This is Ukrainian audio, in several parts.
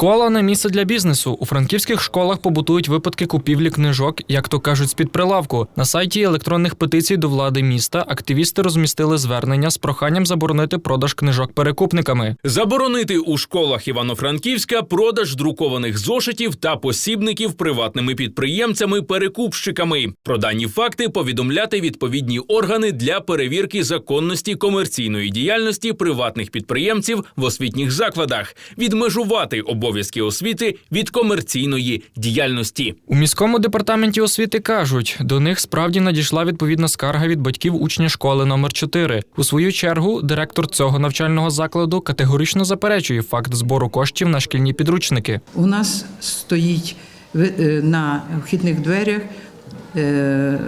Школа не місце для бізнесу. У франківських школах побутують випадки купівлі книжок, як то кажуть, з-під прилавку. На сайті електронних петицій до влади міста активісти розмістили звернення з проханням заборонити продаж книжок перекупниками. Заборонити у школах Івано-Франківська продаж друкованих зошитів та посібників приватними підприємцями-перекупщиками. Про дані факти повідомляти відповідні органи для перевірки законності комерційної діяльності приватних підприємців в освітніх закладах, відмежувати обов'язки освіти від комерційної діяльності. У міському департаменті освіти кажуть, до них справді надійшла відповідна скарга від батьків учня школи номер 4 У свою чергу директор цього навчального закладу категорично заперечує факт збору коштів на шкільні підручники. У нас стоїть е, на вхідних дверях е,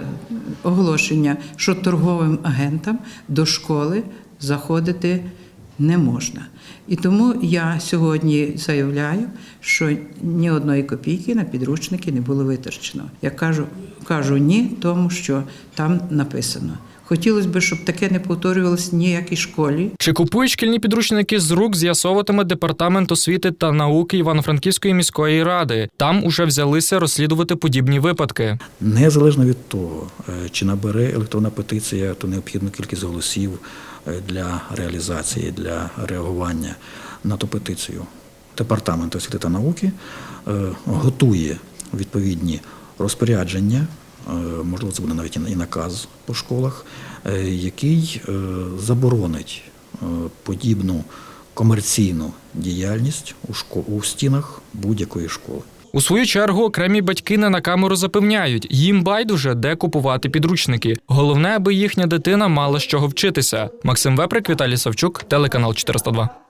оголошення, що торговим агентам до школи заходити не можна. І тому я сьогодні заявляю, що ні одної копійки на підручники не було витрачено. Я кажу, кажу ні, тому що там написано. Хотілося б, щоб таке не повторювалося в ніякій школі. Чи купують шкільні підручники з рук, з'ясовуватиме департамент освіти та науки Івано-Франківської міської ради. Там уже взялися розслідувати подібні випадки. Незалежно від того, е, чи набере електронна петиція ту необхідну кількість голосів е, для реалізації, для реагування на ту петицію, департамент освіти та науки е, готує відповідні розпорядження. Е, Можливо, це буде навіть і наказ по школах, е, який е, заборонить подібну комерційну діяльність у стінах будь-якої школи. У свою чергу окремі батьки не на камеру запевняють, їм байдуже де купувати підручники. Головне, аби їхня дитина мала з чого вчитися. Максим Веприк, Віталій Савчук, телеканал 402.